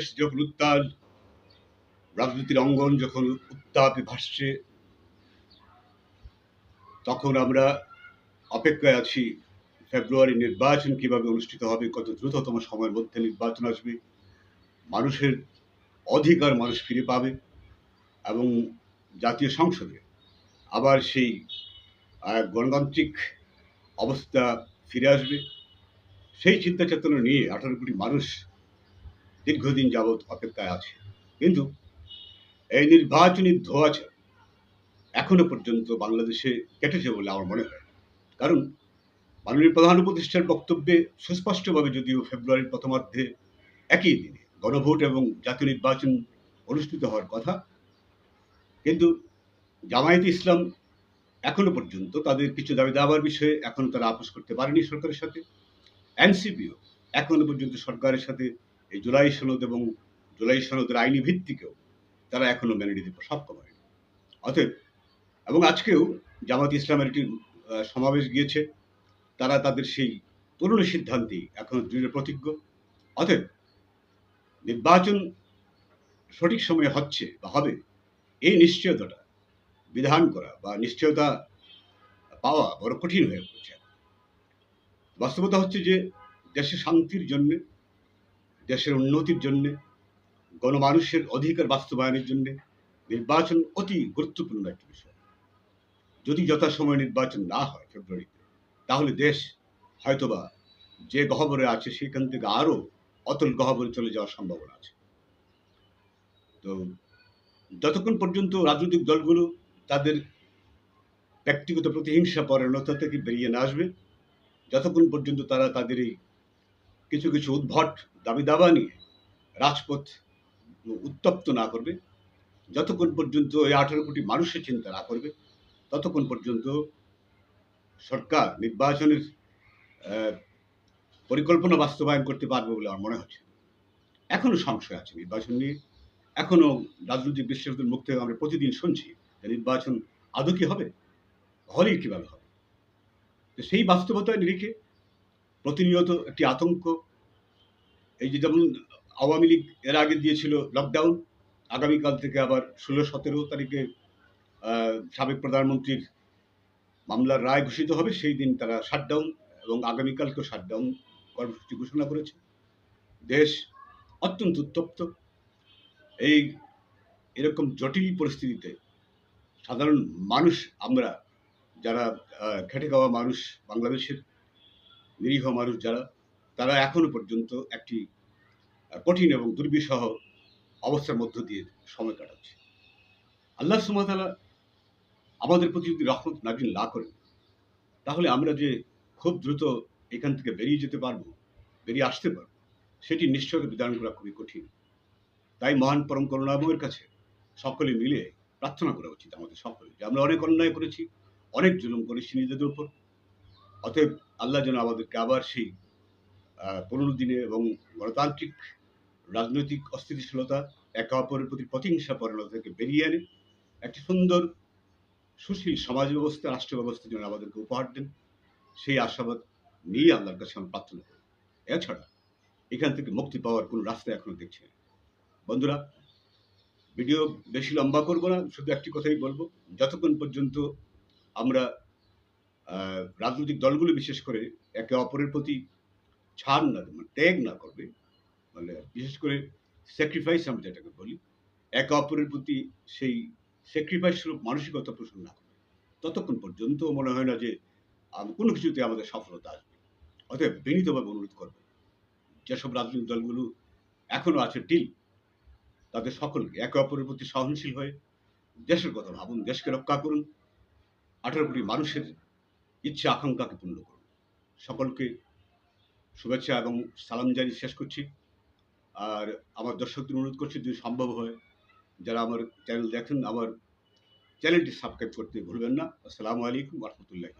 দেশ যখন উত্তাল, রাজনীতির অঙ্গন যখন উত্তাপে ভাসছে, তখন আমরা অপেক্ষায় আছি, ফেব্রুয়ারি নির্বাচন কীভাবে অনুষ্ঠিত হবে, কত দ্রুততম সময়ের মধ্যে নির্বাচন আসবে, মানুষের অধিকার মানুষ ফিরে পাবে এবং জাতীয় সংসদে আবার সেই গণতান্ত্রিক অবস্থা ফিরে আসবে। সেই চিন্তা চেতনা নিয়ে আঠারো কোটি মানুষ দীর্ঘদিন যাবৎ অপেক্ষায় আছে। কিন্তু এই নির্বাচনী ধোয়াচা এখনও পর্যন্ত বাংলাদেশে কেটেছে বলে আমার মনে হয়। কারণ মাননীয় প্রধান উপদেষ্টার বক্তব্যে সুস্পষ্টভাবে যদিও ফেব্রুয়ারির প্রথমার্ধে একই দিনে গণভোট এবং জাতীয় নির্বাচন অনুষ্ঠিত হওয়ার কথা, কিন্তু জামায়াতে ইসলাম এখনও পর্যন্ত তাদের কিছু দাবি দাবার বিষয়ে এখনও তারা আপোষ করতে পারেনি সরকারের সাথে। এনসিপিও এখনও পর্যন্ত সরকারের সাথে এই জুলাই সনদ এবং জুলাই সনদের আইনি ভিত্তিকেও তারা এখনও মেনে নিতে সক্ষম হয়নি। অতএব, এবং আজকেও জামাত ইসলামের একটি সমাবেশ গিয়েছে। তারা তাদের সেই পুরনো সিদ্ধান্তেই এখনও দৃঢ় প্রতিজ্ঞ। অতএব, নির্বাচন সঠিক সময়ে হচ্ছে বা হবে, এই নিশ্চয়তাটা বিধান করা বা নিশ্চয়তা পাওয়া বড় কঠিন হয়ে পড়ছে। বাস্তবতা হচ্ছে যে দেশের শান্তির জন্যে দেশের উন্নতির জন্যে, গণমানুষের অধিকার বাস্তবায়নের জন্য নির্বাচন অতি গুরুত্বপূর্ণ একটি বিষয়। যদি যথাসময়ে নির্বাচন না হয় ফেব্রুয়ারিতে, তাহলে দেশ হয়তোবা যে গহবরে আছে সেখান থেকে আরও অতল গহবরে চলে যাওয়ার সম্ভাবনা আছে। তো যতক্ষণ পর্যন্ত রাজনৈতিক দলগুলো তাদের ব্যক্তিগত প্রতিহিংসা পরায়ণতা থেকে বেরিয়ে না আসবে, যতক্ষণ পর্যন্ত তারা তাদের এই কিছু কিছু উদ্ভট দাবি দাবা নিয়ে রাজপথ উত্তপ্ত না করবে, যতক্ষণ পর্যন্ত এই আঠেরো কোটি মানুষের চিন্তা না করবে, ততক্ষণ পর্যন্ত সরকার নির্বাচনের পরিকল্পনা বাস্তবায়ন করতে পারবে বলে আমার মনে হচ্ছে। এখনও সংশয় আছে নির্বাচন নিয়ে। এখনও রাজনৈতিক বিশ্লেষকদের মুখ থেকে আমরা প্রতিদিন শুনছি যে নির্বাচন আদৌ কি হবে, হলেই কীভাবে হবে। তো সেই বাস্তবতায় নিরিখে প্রতিনিয়ত একটি আতঙ্ক। এই যে যেমন আওয়ামী লীগ এর আগে দিয়েছিল লকডাউন আগামীকাল থেকে আবার ষোলো, সতেরো তারিখে সাবেক প্রধানমন্ত্রীর মামলার রায় ঘোষিত হবে, সেই দিন তারা শাটডাউন এবং আগামীকালকেও শাটডাউন কর্মসূচি ঘোষণা করেছে। দেশ অত্যন্ত উত্তপ্ত। এই এরকম জটিল পরিস্থিতিতে সাধারণ মানুষ আমরা, যারা খেটে খাওয়া মানুষ, বাংলাদেশের নিরীহ মানুষ যারা, তারা এখনও পর্যন্ত একটি কঠিন এবং দুর্বিষহ অবস্থার মধ্য দিয়ে সময় কাটাচ্ছে। আল্লাহ সুমাতালা আমাদের প্রতি যদি রহমত নাজিল না করেন, তাহলে আমরা যে খুব দ্রুত এখান থেকে বেরিয়ে যেতে পারব, বেরিয়ে আসতে পারব, সেটি নিশ্চয়তা বিধান করা খুবই কঠিন। তাই মহান পরম করুণাময়ের কাছে সকলে মিলে প্রার্থনা করা উচিত আমাদের সকলে যে আমরা অনেক অন্যায় করেছি, অনেক জুলুম করেছি নিজেদের উপর। অতএব আল্লাহ যেন আমাদেরকে আবার সেই আহ, দিনে এবং গণতান্ত্রিক রাজনৈতিক অস্থিতিশীলতা একে অপরের প্রতি প্রতিহিংসা পরিণত থেকে বেরিয়ে আনে। একটি সুন্দর সুশীল সমাজ ব্যবস্থা রাষ্ট্র ব্যবস্থা যেন আমাদেরকে উপহার দেন। সেই আশাবাদ নিয়ে আল্লাহর কাছে আমরা প্রার্থনা করি। এছাড়া এখান থেকে মুক্তি পাওয়ার কোনো রাস্তা এখনও দেখছি না। বন্ধুরা ভিডিও বেশি লম্বা করব না শুধু একটি কথাই বলব যতক্ষণ পর্যন্ত আমরা রাজনৈতিক দলগুলো বিশেষ করে একে অপরের প্রতি ছাড় না মানে ত্যাগ না করবে। মানে বিশেষ করে স্যাক্রিফাইস আমরা যেটাকে বলি, একে অপরের প্রতি সেই স্যাক্রিফাইস স্বরূপ মানসিকতা পোষণ না করবে। ততক্ষণ পর্যন্ত মনে হয় না যে কোনো কিছুতে আমাদের সফলতা আসবে। অতএব বিনীতভাবে অনুরোধ করব, যেসব রাজনৈতিক দলগুলো এখনও আছে টিল তাদের সকলকে একে অপরের প্রতি সহনশীল হয়ে দেশের কথা ভাবুন, দেশকে রক্ষা করুন। আঠারো কোটি মানুষের ইচ্ছে আকাঙ্ক্ষাকে পূর্ণ করুন। সকলকে শুভেচ্ছা এবং সালাম জানিয়ে শেষ করছি। আর আমার দর্শকদের অনুরোধ করছি, যদি সম্ভব হয়, যারা আমার চ্যানেল দেখেন, আমার চ্যানেলটি সাবস্ক্রাইব করতে ভুলবেন না। আসসালামু আলাইকুম রহমতুল্লাহ